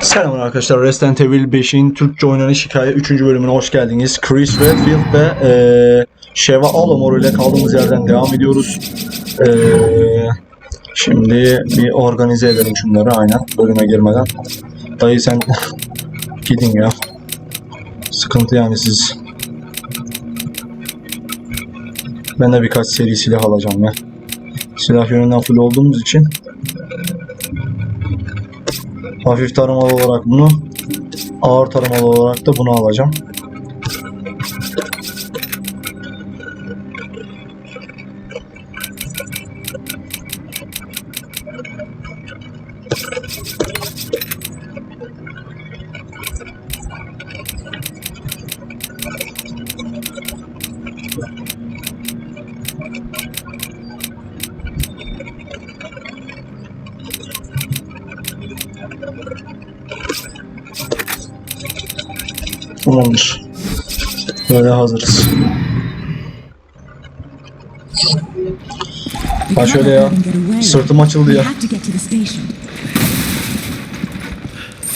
Selamlar arkadaşlar. Resident Evil 5'in Türkçe oynanış hikaye 3. bölümüne hoş geldiniz. Chris Redfield ve eee Sheva Alomor ile kaldığımız yerden devam ediyoruz. Eee, şimdi bir organize edelim şunları aynen bölüme girmeden. Dayı sen gidin ya. Sıkıntı yani siz. Ben de birkaç seri silah alacağım ya. Silah yönünden full olduğumuz için Hafif tarımalı olarak bunu, ağır tarımalı olarak da bunu alacağım. Tamamdır. Böyle hazırız. Ha şöyle ya. Sırtım açıldı ya.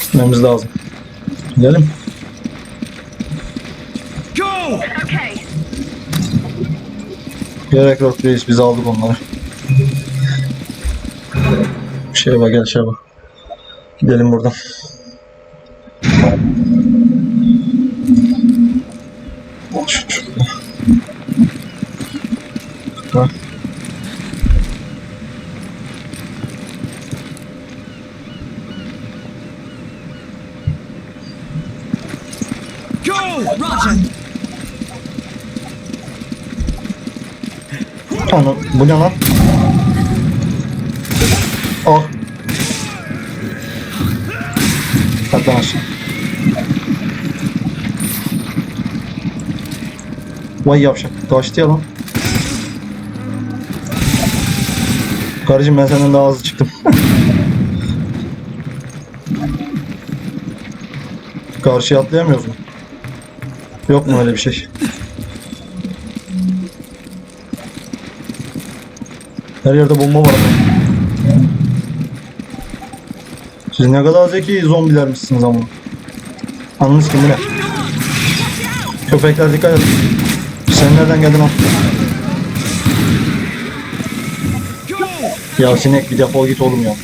Gitmemiz lazım. Gidelim. Gerek yok reis biz aldık onları. Şeye bak gel şeye bak. Gidelim buradan. Bak. Roger. Onu, bu ne lan? Ah. Hadi lan aşağı. Vay Karıcığım ben senden daha hızlı çıktım. Karşıya atlayamıyoruz mu? Yok mu öyle bir şey? Her yerde bomba var. Siz ne kadar zeki zombilermişsiniz ama. Anladınız kim bu ne? Köpekler dikkat edin. Sen nereden geldin lan? Ya sinek bir defol git oğlum ya.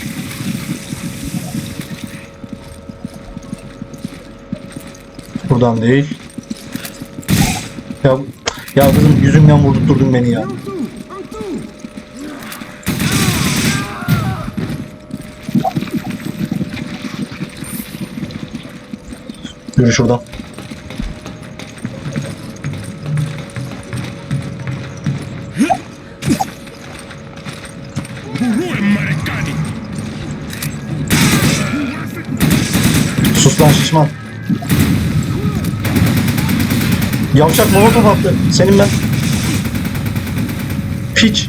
Buradan değil. Ya ya kızım yüzümden vurdurtturdun beni ya. Yürü şuradan. Şişman. Yavşak molotof attı. Senin ben. Piç.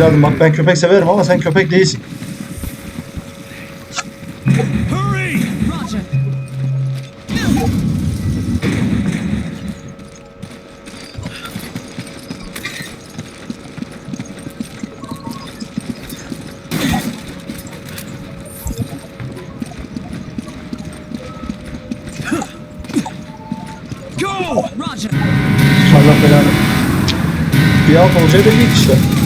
Evladım bak ben köpek severim ama sen köpek değilsin. Roger. Go! Roger. Allah belanı. Bir alt olacağı belli işte.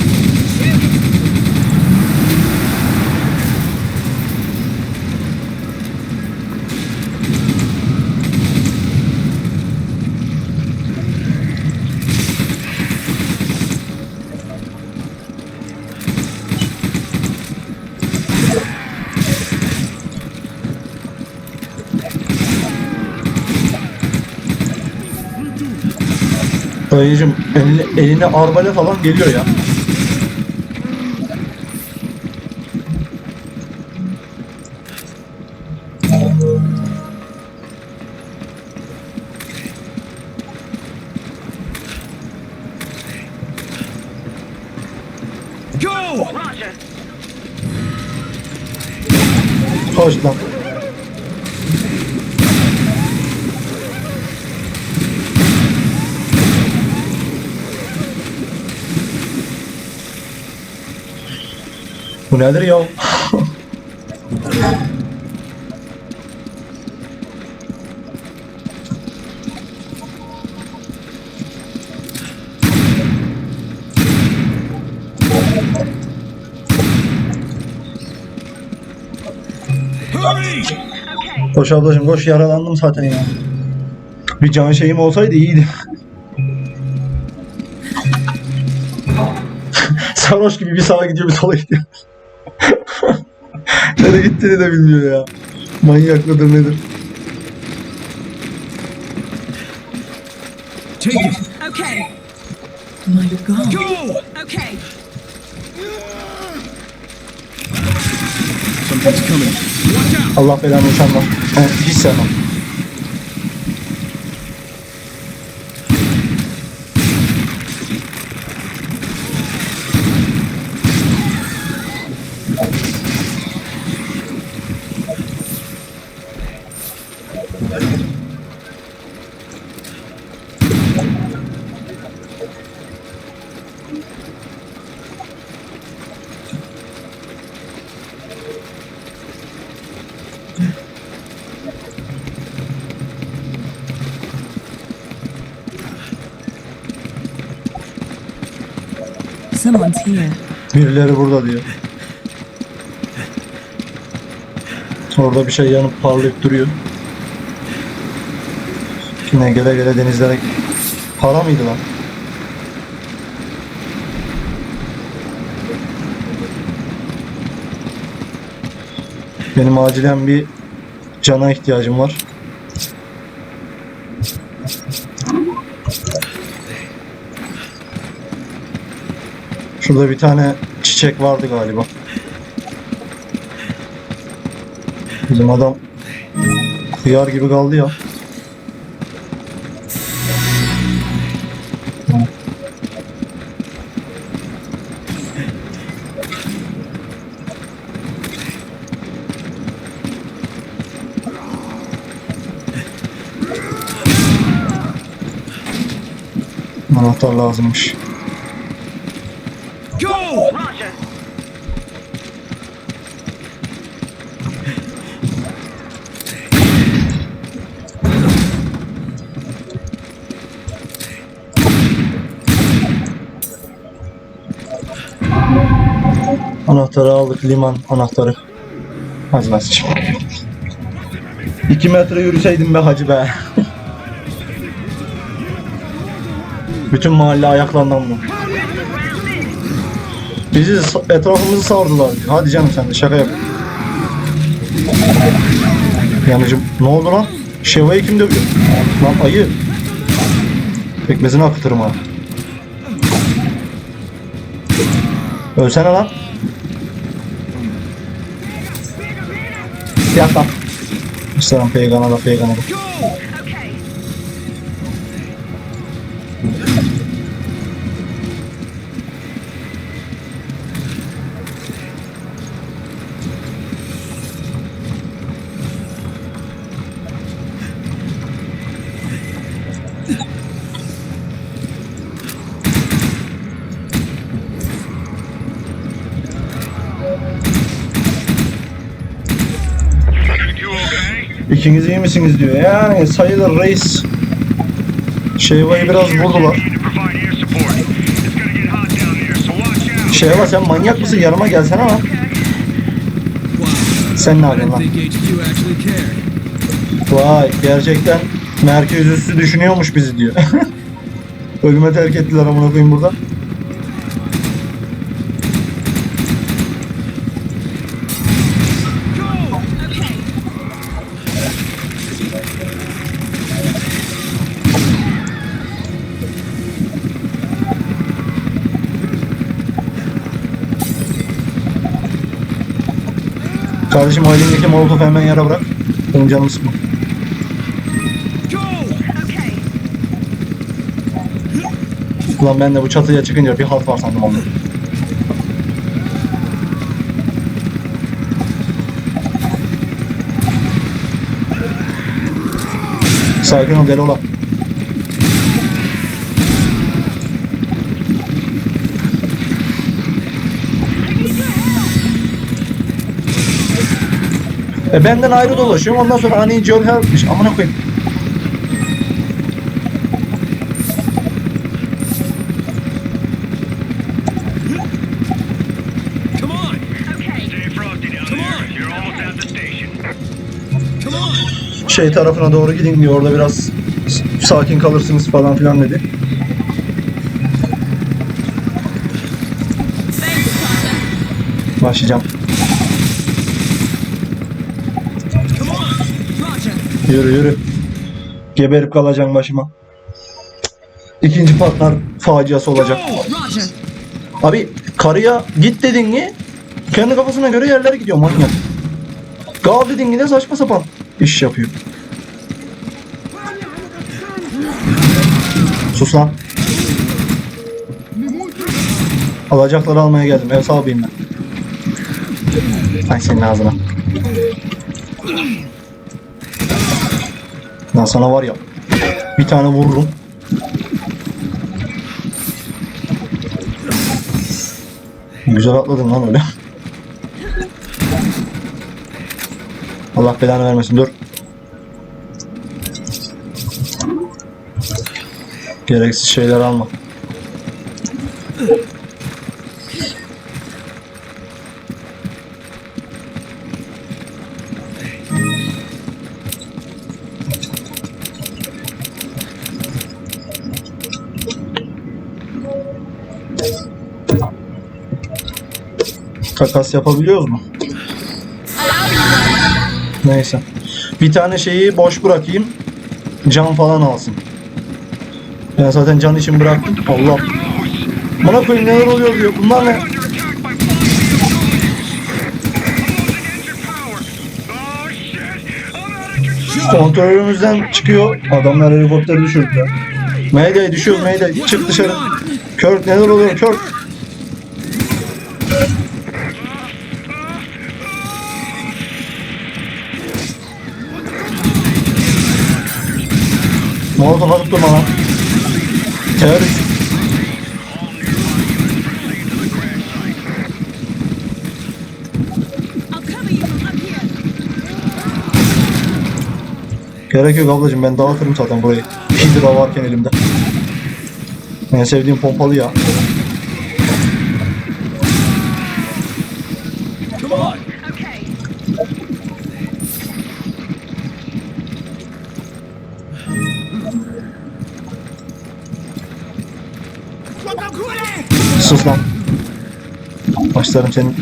Dayıcım eline, eline arbale falan geliyor ya. Go! Roger. Hoş lan. Nedir ya? Koş ablacım koş yaralandım zaten ya. Bir can şeyim olsaydı iyiydi. Sarhoş gibi bir sağa gidiyor bir sola gidiyor. Nereye gittiğini de bilmiyor ya. Manyak mıdır nedir? Take it. Okay. My God. Go! Okay. Something's coming. Watch out! Allah belanı uçanlar. Ben hiç sevmem. Someone's. Birileri burada diyor. Orada bir şey yanıp parlayıp duruyor. Yine gele gele denizlere... Para mıydı lan? Benim acilen bir cana ihtiyacım var. Şurada bir tane çiçek vardı galiba. Bizim adam hıyar gibi kaldı ya. Anahtar lazımmış. Go! Anahtarı aldık liman anahtarı. Sıçayım. 2 metre yürüseydim be hacı be. Bütün mahalle ayaklandı mı? Bizi etrafımızı sardılar. Hadi canım sen de şaka yap. Yanıcım ne oldu lan? Şeva'yı kim dövüyor? Lan ayı. Pekmezini akıtırım ha. Ölsene lan. Yat lan. Selam peygana da peygana da. İkiniz iyi misiniz diyor. Yani sayılır reis. Şeva'yı biraz vurdular. Şeva sen manyak mısın? Yanıma gelsene lan. Sen ne yapıyorsun lan? Vay gerçekten merkez üssü düşünüyormuş bizi diyor. Ölüme terk ettiler amına koyayım burada. Kardeşim o elindeki molotof hemen yere bırak. Benim canımı sıkma. Ulan ben de bu çatıya çıkınca bir halt var sandım onu. Sakin ol deli olan. E benden ayrı dolaşıyorum. Ondan sonra I need your help'miş. Amına koyayım. Şey tarafına doğru gidin diyor. Orada biraz sakin kalırsınız falan filan dedi. Başlayacağım. Come on. Roger. Yürü yürü. Geberip kalacağım başıma. İkinci partner faciası olacak. Abi karıya git dedin mi kendi kafasına göre yerlere gidiyor manyak. Gal dedin mi de saçma sapan iş yapıyor. Sus lan. Alacakları almaya geldim. Ev sahibiyim ben. Ay senin ağzına. Lan sana var ya. Bir tane vururum. Güzel atladın lan öyle. Allah belanı vermesin dur. Gereksiz şeyler alma. Takas yapabiliyoruz mu? Neyse. Bir tane şeyi boş bırakayım. Can falan alsın. Ben zaten can için bıraktım. Allah. Bana koyayım neler oluyor diyor. Bunlar ne? Kontrolümüzden çıkıyor. Adamlar helikopteri düşürdüler. Mayday düşüyoruz Mayday. Çık dışarı. Kirk neler oluyor Kirk? Molotov atıp durma lan. Terörist. Gerek yok ablacığım ben dağıtırım zaten burayı. Hidra varken elimde. En sevdiğim pompalı ya. Başlarım senin.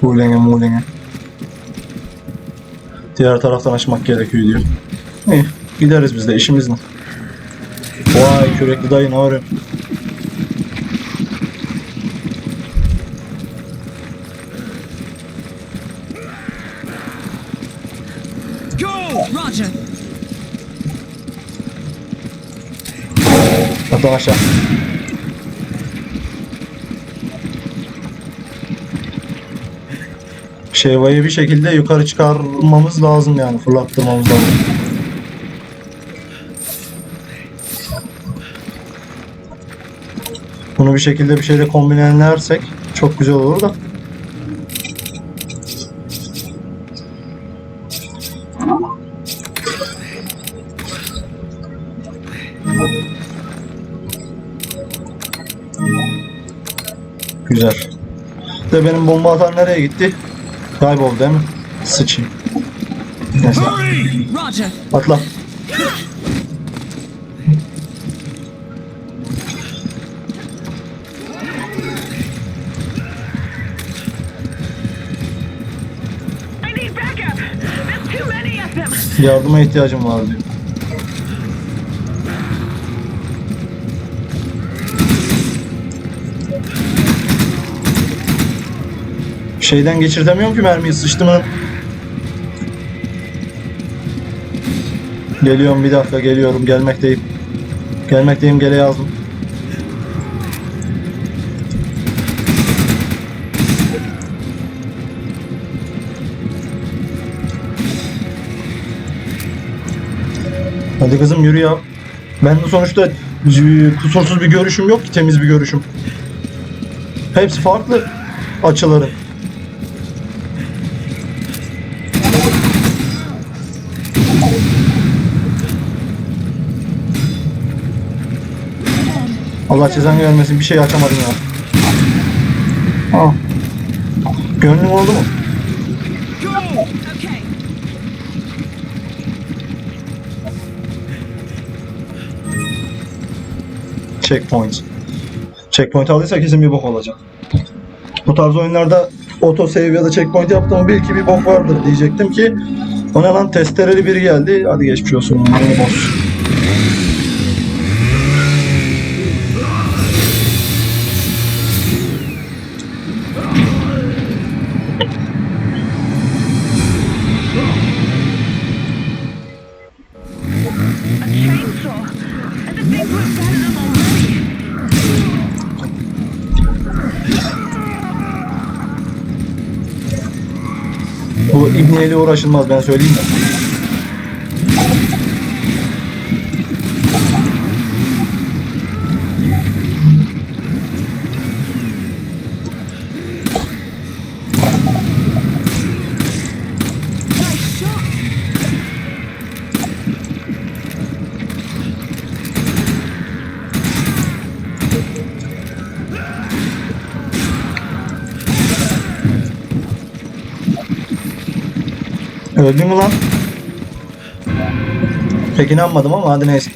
Hulenge mulenge. Diğer taraftan açmak gerekiyor diyor. İyi gideriz biz de işimiz ne? Vay kürekli dayı ne. Roger. Atlan aşağı. Şevayı bir şekilde yukarı çıkarmamız lazım yani fırlattırmamız lazım. Bunu bir şekilde bir şeyle kombinelersek çok güzel olur da. Güzel. De benim bomba atan nereye gitti? Kayboldu değil mi? Sıçayım. Neyse. Hurry. Roger. Atla. I need backup. There's too many of them. Yardıma ihtiyacım var diyor. Şeyden geçirtemiyorum ki mermiyi sıçtım lan. Geliyorum bir dakika geliyorum gelmekteyim. Gelmekteyim gele yazdım. Hadi kızım yürü ya. Ben de sonuçta e, kusursuz bir görüşüm yok ki temiz bir görüşüm. Hepsi farklı açıların. Allah cezanı vermesin bir şey açamadım ya. Ah. Gönlüm oldu mu? Checkpoint. Checkpoint aldıysa kesin bir bok olacak. Bu tarz oyunlarda auto save ya da checkpoint yaptığım bil ki bir bok vardır diyecektim ki o ne lan testereli biri geldi. Hadi geçmiş olsun. Yeni Bu ibneyle uğraşılmaz ben söyleyeyim de. Öldün mü lan? Pek inanmadım ama hadi neyse.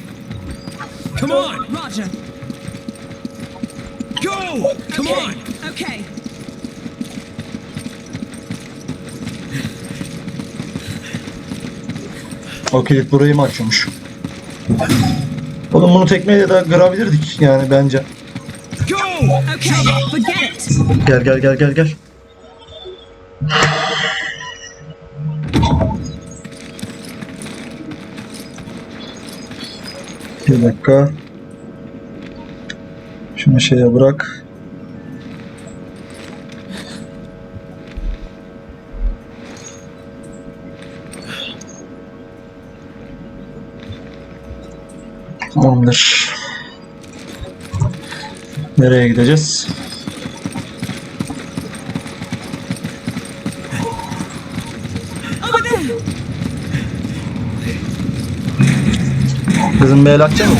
Come on. Roger. Go. Come on. Okay. O kilit burayı mı açıyormuş? Oğlum bunu tekmeyle de kırabilirdik yani bence. Go. Okay. Forget it. Gel gel gel gel gel. Bir dakika. Şunu şeye bırak. Tamamdır. Nereye gideceğiz? Kızım bir el atacak mı?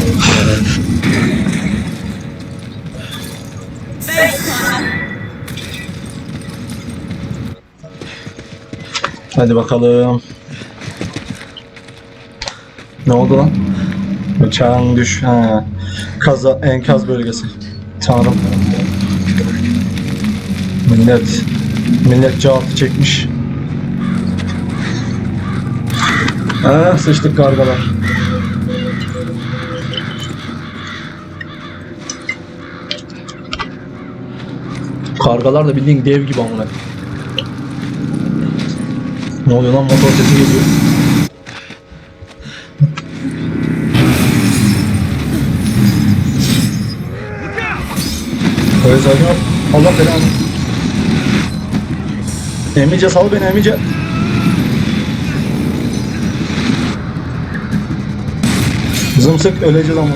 Hadi bakalım. Ne oldu lan? Uçağın düş. Ha. Kaza, enkaz bölgesi. Tanrım. Millet. Millet cevapı çekmiş. Ah sıçtık kargalar. Kargalar da bildiğin dev gibi amına. Ne oluyor lan motor sesi geliyor. Sakin ol. Allah belanı. Emice sal beni Emice. Zımsık öleceğiz ama.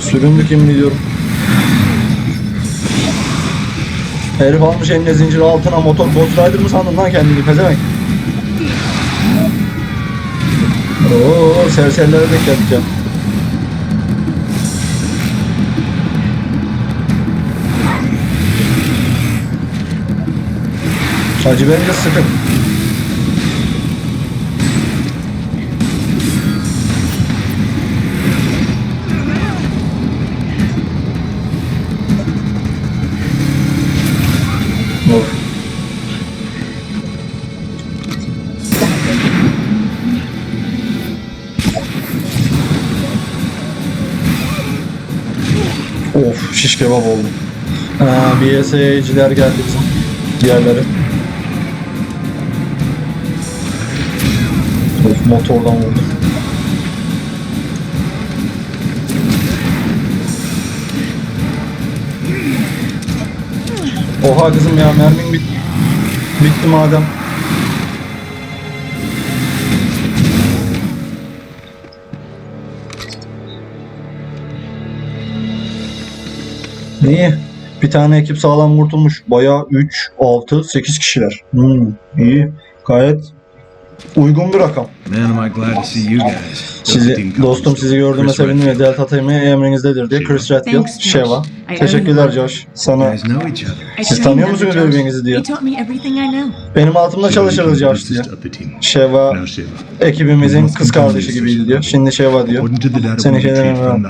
Süründük yemin ediyorum. Herif almış eline zincir altına motor Ghost Rider mı sandın lan kendini pezevenk? Oo serserilere ya. Hacı bence sıkın. Şiş kebap oldu. Aa, BSA'ciler geldi bizim diğerleri. Of motordan vurdu. Oha kızım ya mermin bit bitti madem. İyi. Bir tane ekip sağlam kurtulmuş. Bayağı 3, 6, 8 kişiler. Hmm, iyi. Gayet uygun bir rakam. Man, am I glad to see you guys. Delta Sizi, Team dostum sizi gördüğüme sevindim ve. Delta Team'i emrinizdedir diye Chris Redfield, Thanks, Josh. Sheva. I Teşekkürler. Josh. Sana Siz tanıyor musunuz birbirinizi diye? He taught me everything I know. benim altımda çalışırız Josh diye. Sheva ekibimizin kız kardeşi gibiydi diyor. Şimdi Sheva diyor. According to the data Seni we şeyden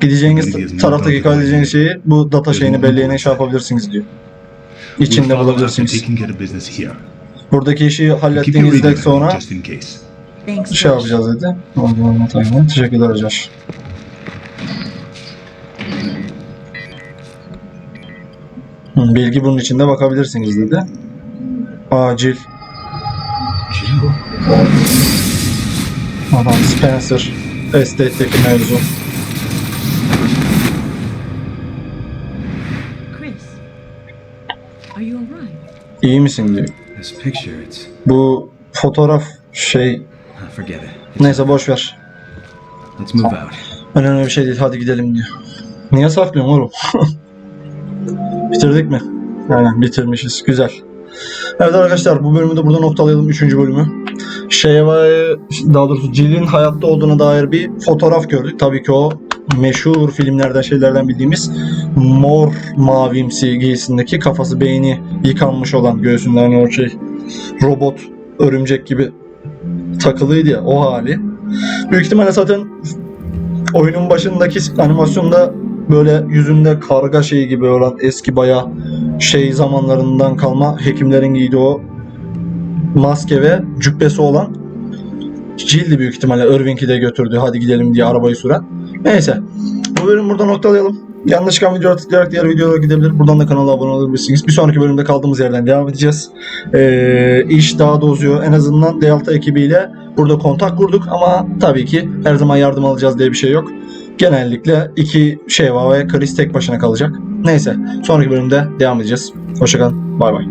Gideceğiniz taraftaki kaydedeceğiniz şeyi bu data şeyini belleğine şey yapabilirsiniz diyor. İçinde bulabilirsiniz. Buradaki işi hallettiğinizde sonra şey yapacağız dedi. Ondan sonra Teşekkürler Josh. Hı, Bilgi bunun içinde bakabilirsiniz dedi. Acil. Adam Spencer. Estate'deki mevzu. Chris, are you alright? İyi misin diyor. This picture, it's... Bu fotoğraf şey ah, Forget it. neyse boş ver. Let's move out. Önemli bir şey değil hadi gidelim diyor. Niye saklıyorsun oğlum? Bitirdik mi? Aynen bitirmişiz. Güzel. Evet arkadaşlar bu bölümü de burada noktalayalım. Üçüncü bölümü. Şeva'yı daha doğrusu Jill'in hayatta olduğuna dair bir fotoğraf gördük. Tabii ki o meşhur filmlerden şeylerden bildiğimiz mor mavimsi giysindeki kafası beyni yıkanmış olan göğsünde hani o şey robot örümcek gibi takılıydı ya o hali. Büyük ihtimalle zaten oyunun başındaki animasyonda böyle yüzünde karga şeyi gibi olan eski baya şey zamanlarından kalma hekimlerin giydiği o maske ve cübbesi olan Jill'di büyük ihtimalle Irving'i de götürdü hadi gidelim diye arabayı süren. Neyse bu bölümü burada noktalayalım. Yanlış çıkan videoya tıklayarak diğer videolara gidebilir. Buradan da kanala abone olabilirsiniz. Bir sonraki bölümde kaldığımız yerden devam edeceğiz. Ee, iş daha da uzuyor. En azından Delta ekibiyle burada kontak kurduk ama tabii ki her zaman yardım alacağız diye bir şey yok. Genellikle iki şey var ve Chris tek başına kalacak. Neyse sonraki bölümde devam edeceğiz. Hoşçakalın. Bay bay.